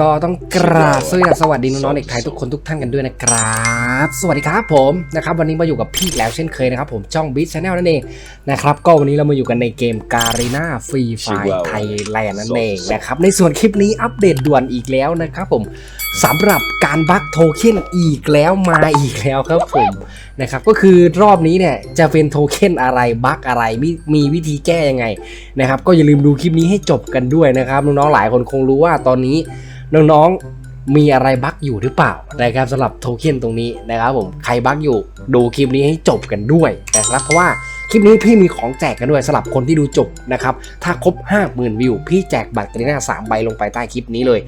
ก็ต้องกราบสวัสดีสวัสดีน้องๆเด็กไทยทุกคนทุกท่านกันด้วยนะครับสวัสดีครับผมนะครับวันนี้มาอยู่กับพี่อีกแล้วเช่นเคยนะครับผมช่อง b ิ t Channel นั่นเองนะครับก็วันนี้เรามาอยู่กันในเกมการีนาฟรีไฟไทยแลนด์นั่นเองนะครับในส่วนคลิปนี้อัปเดตด่วนอีกแล้วนะครับผม สำหรับการบัคโทเค็นอีกแล้วมาอีกแล้วครับผมนะครับก็คือรอบนี้เนี่ยจะเป็นโทเค็นอะไรบัคอะไรมีมีวิธีแก้ยังไงนะครับก็อย่าลืมดูคลิปนี้ให้จบกันด้วยนะครับน้องๆหลายคนคงรู้ว่าตอนนี้น้องๆมีอะไรบักอยู่หรือเปล่านะครับสำหรับโทเค็นตรงนี้นะครับผมใครบักอยู่ดูคลิปนี้ให้จบกันด้วยนะครับเพราะว่า คลิปนี้พี่มีของแจกกันด้วยสำหรับคนที่ดูจบนะครับถ้าครบ 50,000 วิว พี่แจกบัตรกรีน่า3ใบลงไปใต้คลิปนี้เลย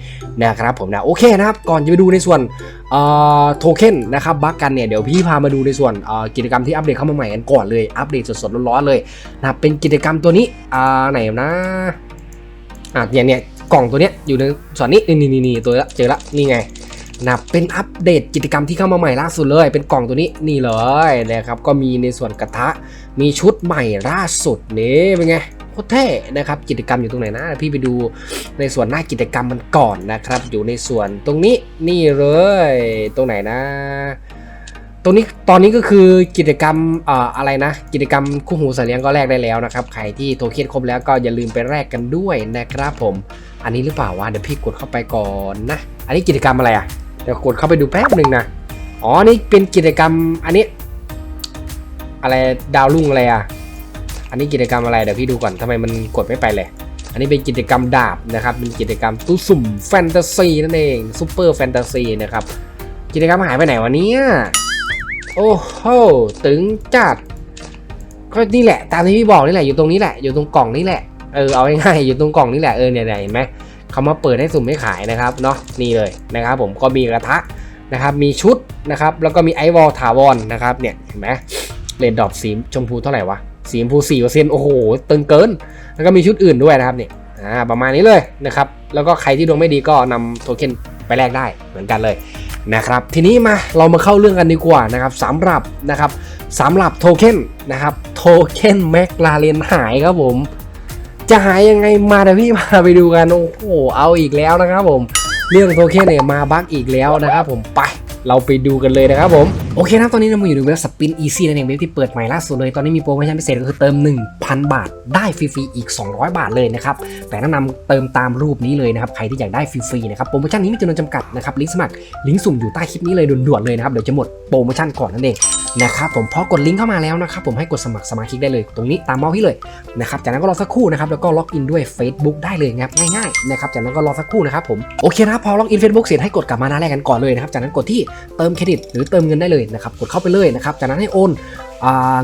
นะครับผมนะโอเคนะครับก่อนจะไปดูในส่วนโทเค็นนะครับบั๊กกันเนี่ยเดี๋ยวพี่พามาดูในส่วนกิจกรรมที่อัปเดตเข้ามาใหม่กันก่อนเลยอัปเดตสดๆร้อนๆเลยนะเป็นกิจกรรมตัวนี้อ่าไหนนะอะเนี่ยเนี่ยกล่องตัวเนี้ยอยู่ในส่วนนี้นี่นี่นี่ตัวละเจอละนี่ไง นะเป็นอัปเดตกิจกรรมที่เข้ามาใหม่ล่าสุดเลย เป็นกล่องตัวนี้นี่เลยนะครับก็มีในส่วนกระทะมีชุดใหม่ล่าสุดนี่เป็นไงโคตรเท่นะครับกิจกรรมอยู่ตรงไหนนะพี่ไปดูในส่วนหน้ากิจกรรมมันก่อนนะครับ อยู่ในส่วนตรงนี้นี่เลย ตรงไหนนะตรงนี้ตอนนี้ก็คือกิจกรรมเอ่ออะไรนะ กิจกรรมคู่หูสัตว์เลี้ยงก็แลกได้แล้วนะครับใครที่โทเค็นครบแล้วก็อย่าลืมไปแลกกันด้วยนะครับผม อันนี้หรือเปล่าวะเดี๋ยวพี่กดเข้าไปก่อนนะ อันนี้กิจกรรมอะไรอะ เดี๋ยวกดเข้าไปดูแป๊บหนึ่งนะ อ๋อ นี่เป็นกิจกรรมอันนี้ อะไรดาวรุ่งอะไรอะ อันนี้กิจกรรมอะไรเดี๋ยวพี่ดูก่อนทำไมมันกดไม่ไปเลย อันนี้เป็นกิจกรรมดาบนะครับ เป็นกิจกรรมตู้สุ่มแฟนตาซีนั่นเองซูเปอร์แฟนตาซีนะครับ กิจกรรมหายไปไหนวะเนี่ยโอ้โหตึงจัด ก็นี่แหละ ตามที่พี่บอกนี่แหละ อยู่ตรงนี้แหละ อยู่ตรงกล่องนี่แหละ เออ เอาง่ายๆอยู่ตรงกล่องนี่แหละ เออเนี่ยๆเห็นไหม เขามาเปิดให้สุ่มให้ขายนะครับเนาะนี่เลยนะครับผมก็มีกระทะนะครับมีชุดนะครับแล้วก็มีไอวอลถาวรนะครับเนี่ยเห็นไหมเลนดอปสีชมพูเท่าไหร่วะสีชมพูสี่เปอร์เซ็นต์โอ้โหตึงเกิน แล้วก็มีชุดอื่นด้วยนะครับเนี่ยอ่าประมาณนี้เลยนะครับแล้วก็ใครที่ดวงไม่ดีก็นำโทเค็นไปแลกได้เหมือนกันเลยนะครับทีนี้มาเรามาเข้าเรื่องกันดีกว่านะครับสำหรับนะครับสำหรับโทเค็นนะครับโทเค็นแมกลาเรนหายครับผม จะหายยังไงมาเดี๋ยวพี่พาไปดูกันโอ้โหเอาอีกแล้วนะครับผม เรื่องโทเค็นเนี่ยมาบั๊กอีกแล้วนะครับผมไปเราไปดูกันเลยนะครับผม โอเคนะตอนนี้เราอยู่ในเว็บสปินอีซี่นั่นเองเว็บที่เปิดใหม่ล่าสุดเลย ตอนนี้มีโปรโมชั่นพิเศษก็คือเติม 1,000 บาท ได้ฟรีๆอีก 200 บาทเลยนะครับ แต่แนะนำเติมตามรูปนี้เลยนะครับ ใครที่อยากได้ฟรีๆนะครับโปรโมชั่นนี้มีจำนวนจำกัดนะครับลิงก์สมัครลิงก์สุ่มอยู่ใต้คลิปนี้เลยด่วนๆเลยนะครับเดี๋ยวจะหมดโปรโมชั่นก่อนนั่นเองนะครับผมพอกดลิงก์เข้ามาแล้วนะครับผมให้กดสมัครสมาชิกได้เลย ตรงนี้ตามเมาส์พี่เลยนะครับจากนั้นก็รอสักครู่นะครับแล้วก็ล็อกอินด้วย Facebook ได้เลยนะครับง่ายๆนะครับจากนั้นก็รอสักครู่นะครับผมโอเคนะพอล็อกอิน Facebook เสร็จให้กดกลับมาหน้าแรกกันก่อนเลยนะครับจากนั้นกดที่เติมเครดิตหรือเติมเงินได้เลยนะครับกดเข้าไปเลยนะครับจากนั้นให้โอน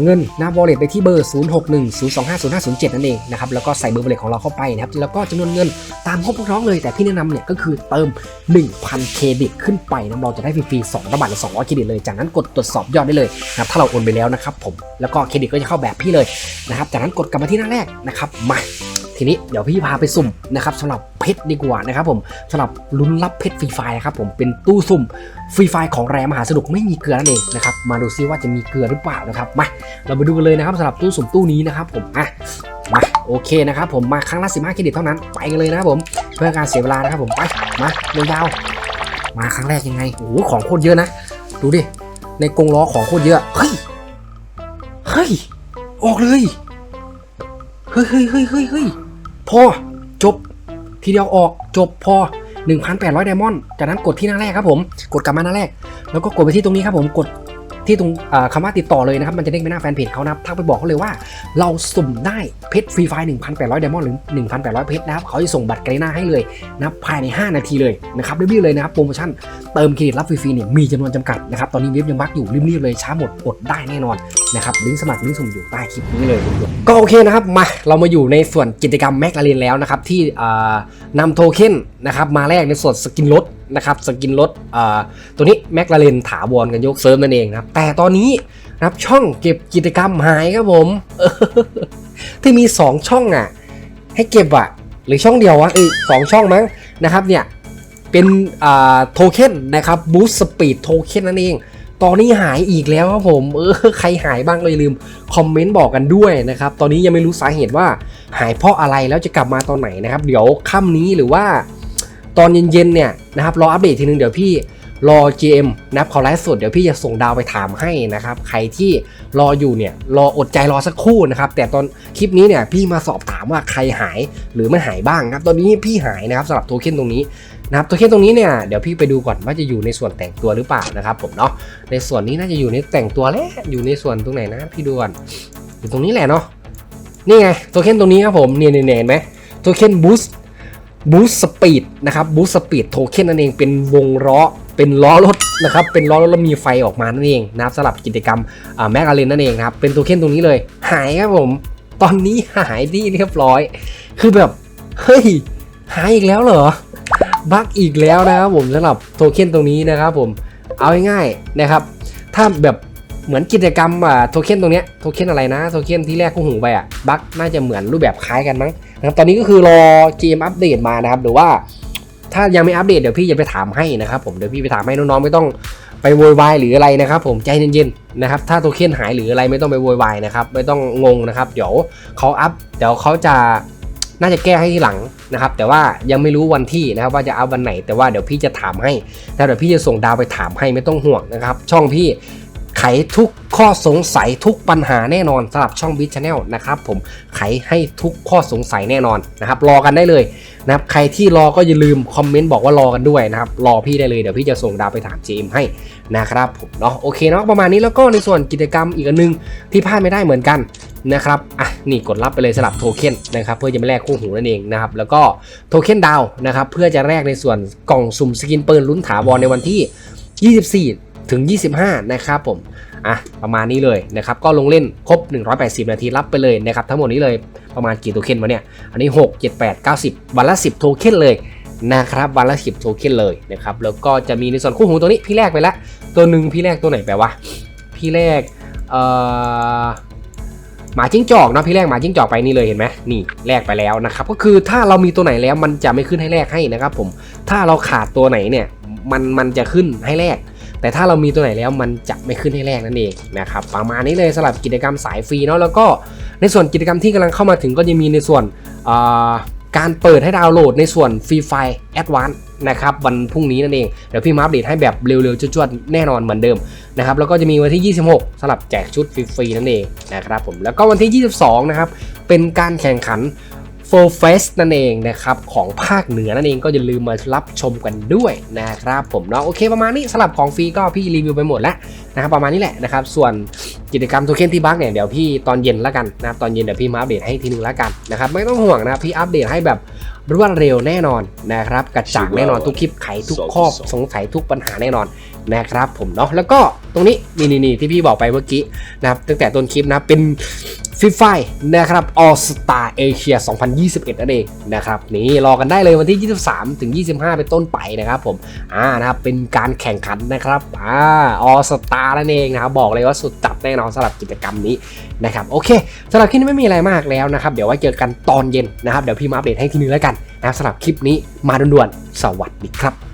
เงินนะ wallet ไปที่เบอร์ 0610250507 นั่นเองนะครับแล้วก็ใส่เบอร์ wallet ของเราเข้าไปนะครับแล้วก็จำนวนเงินตามงบน้องเลยแต่พี่แนะนำเนี่ยก็คือเติม 1,000 เครดิตขึ้นไปนะเราจะได้ฟรีๆ2บาทหรือ200 เครดิตเลย จากนั้นกดตรวจสอบยอดได้เลยนะครับถ้าเราโอนไปแล้วนะครับผมแล้วก็เครดิตก็จะเข้าแบบพี่เลยนะครับจากนั้นกดกลับมาที่หน้าแรกนะครับมา ทีนี้เดี๋ยวพี่พาไปสุ่มนะครับสำหรับเพชรดีกว่านะครับผมสำหรับลุ้นรับเพชรฟรีไฟล์นะครับผมเป็นตู้สุ่มฟรีไฟล์ของแรมมหาสนุกไม่มีเกลือนั่นเองนะครับมาดูซิว่าจะมีเกลือหรือเปล่านะครับมาเรามาดูกันเลยนะครับสำหรับตู้สุ่มตู้นี้นะครับผมอะมาโอเคนะครับผมมาครั้งละ15เครดิตเท่านั้นไปกันเลยนะครับผมเพื่อการเสียเวลานะครับผมไปมายาวๆมาครั้งแรกยังไงโอ้โหของโคตรเยอะนะ ดูดิในกรงล้อของโคตรเยอะเฮ้ยเฮ้ยออกเลยเฮ้ยเฮ้ยเฮ้ยเฮ้ยเฮ้ย พอจบทีเดียวออกจบพอ 1,800ไดมอนด์จากนั้นกดที่หน้าแรกครับผม กดกลับมาหน้าแรก แล้วก็กดไปที่ตรงนี้ครับผมกด ที่ตรงคำว่าติดต่อเลยนะครับ มันจะเด้งไปหน้าแฟนเพจเขานะครับทักไปบอกเขาเลยว่า เราสุ่มได้เพชรฟรีไฟล์1,800ไดมอนด์หรือ 1,800 เพชรนะครับเขาจะส่งบัตรไกลหน้าให้เลยนะภายใน 5 นาทีเลยนะครับรีบๆเลยนะครับโปรโมชั่นเติมเครดิตรับฟรีๆเนี่ยมีจำนวนจำกัดนะครับตอนนี้เว็บยังบั๊กอยู่รีบๆเลยช้าหมดอดได้แน่นอนนะครับลิงก์สมัครลิงก์สุ่มอยู่ใต้คลิปนี้เลยก็โอเคนะครับมาเรามาอยู่ในส่วนกิจกรรมแม็กลาเรนแล้วนะครับที่นำโทเค็น นะครับมาแลกในส่วนสกินรถนะครับสกินรถตัวนี้แม็กลาเรนถาวรกันยกเซิร์ฟนั่นเองนะครับแต่ตอนนี้นะครับช่องเก็บกิจกรรมหายครับผมที่มี 2 ช่องอะให้เก็บอะหรือช่องเดียววะเอ้ยสองช่องมั้งนะครับเนี่ยเป็นโทเค็นนะครับบูสต์สปีดโทเค็นนั่นเองตอนนี้หายอีกแล้วครับผมเออใครหายบ้างเลยลืมคอมเมนต์บอกกันด้วยนะครับตอนนี้ยังไม่รู้สาเหตุว่าหายเพราะอะไรแล้วจะกลับมาตอนไหนนะครับ เดี๋ยวค่ำนี้หรือว่า ตอนเย็นๆเนี่ยนะครับรออัปเดตทีนึงเดี๋ยวพี่รอ GM นะครับเขาไลฟ์สดเดี๋ยวพี่จะส่งดาวไปถามให้นะครับ ใครที่รออยู่เนี่ยรออดใจรอสักครู่นะครับ แต่ตอนคลิปนี้เนี่ยพี่มาสอบถามว่าใครหายหรือไม่หายบ้างครับตอนนี้พี่หายนะครับสำหรับโทเค็นตรงนี้นะครับโทเค็นตรงนี้เนี่ยเดี๋ยวพี่ไปดูก่อนว่าจะอยู่ในส่วนแต่งตัวหรือเปล่านะครับ ผมเนาะในส่วนนี้น่าจะอยู่ในแต่งตัวแล้วอยู่ในส่วนตรงไหนนะพี่ดูก่อนอยู่ตรงนี้แหละเนาะนี่ไงโทเค็นตรงนี้ครับผมเนี่ยเนี่ยเห็นไหมโทเค็นบูสต์ บูสต์สปีดนะครับบูสต์สปีดโทเค็นนั่นเองเป็นวงล้อเป็นล้อรถนะครับเป็นล้อรถแล้วมีไฟออกมานั่นเองนะครับสำหรับกิจกรรมแมกกาเลนนั่นเองนะครับเป็นโทเค็นตรงนี้เลย หายครับผม ตอนนี้หายที่เรียบร้อย คือแบบเฮ้ยหายอีกแล้วเหรอบั๊กอีกแล้วนะครับผมสำหรับโทเค็นตรงนี้นะครับผมเอาง่ายๆนะครับ ถ้าแบบ เหมือนกิจกรรมอะโทเค็นตรงเนี้ยโทเค็นอะไรนะโทเค็นที่แรกคู่หูไปอะบั๊กน่าจะเหมือนรูปแบบคล้ายกันมั้งนะครับตอนนี้ก็คือรอเกมอัปเดตมานะครับหรือว่า ถ้ายังไม่อัปเดตเดี๋ยวพี่จะไปถามให้นะครับผมเดี๋ยวพี่ไปถามให้น้องๆไม่ต้องไปโวยวายหรืออะไรนะครับผมใจเย็นๆนะครับถ้าโทเค็นหายหรืออะไรไม่ต้องไปโวยวายนะครับไม่ต้องงงนะครับ เดี๋ยวเขาอัพเดี๋ยวเขาจะน่าจะแก้ให้ทีหลังนะครับ แต่ว่ายังไม่รู้วันที่นะครับว่าจะอัพวันไหน แต่ว่าเดี๋ยวพี่จะถามให้แล้วเดี๋ยวพี่จะส่งดาวไปถามให้ไม่ต้องห่วงนะครับ ช่องพี่ ไขทุกข้อสงสัยทุกปัญหาแน่นอนสำหรับช่องบิ c ช a แนลนะครับผมไขให้ทุกข้อสงสัยแน่นอนนะครับรอกันได้เลยนะครับใครที่รอก็อย่าลืมคอมเมนต์บอกว่ารอกันด้วยนะครับรอพี่ได้เลยเดี๋ยวพี่จะส่งดาวไปถาม GM ให้นะครับผมเนาะโอเคเนาะประมาณนี้แล้วก็ในส่วนกิจกรรมอีกอันนึงที่พลาดไม่ได้เหมือนกันนะครับอะนี่กดรับไปเลยสลับโทเค็นนะครับเพื่อจะไม่แลกคู่หูนั่นเองนะครับแล้วก็โทเค็นดาวนะครับเพื่อจะแลกในส่วนกล่องสุ่มสกินปืนลุ้นถาวรในวันที่ 24 ถึง 25 นะครับผม อะ ประมาณนี้เลยนะครับ ก็ลงเล่นครบ 180 นาทีรับไปเลยนะครับ ทั้งหมดนี้เลยประมาณกี่โทเค็นวะเนี่ย อันนี้ 6 7 8 90 วันละ 10 โทเค็นเลยนะครับ วันละ 10 โทเค็นเลยนะครับ แล้วก็จะมีในส่วนคู่หูตัวนี้พี่แรกไปล้วตัวหนึ่งพี่แรกตัวไหนแปลวะพี่แรก เอ่อหมาจิ้งจอกนะพี่แรกหมาจิ้งจอกไปนี่เลยเห็นไหมนี่แลกไปแล้วนะครับก็คือถ้าเรามีตัวไหนแล้วมันจะไม่ขึ้นให้แลกให้นะครับผมถ้าเราขาดตัวไหนเนี่ยมันมันจะขึ้นให้แลก แต่ถ้าเรามีตัวไหนแล้วมันจะไม่ขึ้นให้แรกนั่นเองนะครับประมาณนี้เลยสำหรับกิจกรรมสายฟรีเนาะแล้วก็ในส่วนกิจกรรมที่กำลังเข้ามาถึงก็จะมีในส่วนการเปิดให้ดาวน์โหลดในส่วนฟรีไฟแอดวานนะครับวันพรุ่งนี้นั่นเอง เดี๋ยวพี่มาอัปเดตให้แบบเร็วๆจวดๆแน่นอนเหมือนเดิมนะครับแล้วก็จะมีวันที่ 26สำหรับแจกชุดฟรีๆนั่นเองนะครับผมแล้วก็วันที่ 22 นะครับเป็นการแข่งขัน f o r f e s t นั่นเองนะครับของภาคเหนือนั่นเองก็อย่าลืมมารับชมกันด้วยนะครับผมเนาะโอเคประมาณนี้สำหรับของฟรีก็พี่รีวิวไปหมดแล้วนะครับประมาณนี้แหละนะครับส่วนกิจกรรมโทเค็นที่บักเนี่ยเดี๋ยวพี่ตอนเย็นแล้วกันนะครับตอนเย็นเดี๋ยวพี่มาอัปเดตให้ทีนึงแล้วกันนะครับไม่ต้องห่วงนะพี่อัปเดตให้แบบรวดเร็วแน่นอนนะครับกระจ่างแน่นอนทุกคลิปไขทุกข้อสงสัยทุกปัญหาแน่นอนนะครับผมเนาะแล้วก็ตรงนี้นี่นี่ที่พี่บอกไปเมื่อกี้นะครับตั้งแต่ต้นคลิปนะเป็น ฟิฟไฟนะครับ All Star Asia 2021 นั่นเองนะครับนี่รอกันได้เลยวันที่ 23 ถึง 25 เป็นต้นไปนะครับผมอ่านะครับเป็นการแข่งขันนะครับอ่า All Star นั่นเองนะครับบอกเลยว่าสุดจัดแน่นอนสำหรับกิจกรรมนี้นะครับโอเคสำหรับคลิปนี้ไม่มีอะไรมากแล้วนะครับ เดี๋ยวไว้เจอกันตอนเย็นนะครับ เดี๋ยวพี่มาอัปเดตให้ทีนึงแล้วกันนะครับสำหรับคลิปนี้มาด่วนๆสวัสดีครับ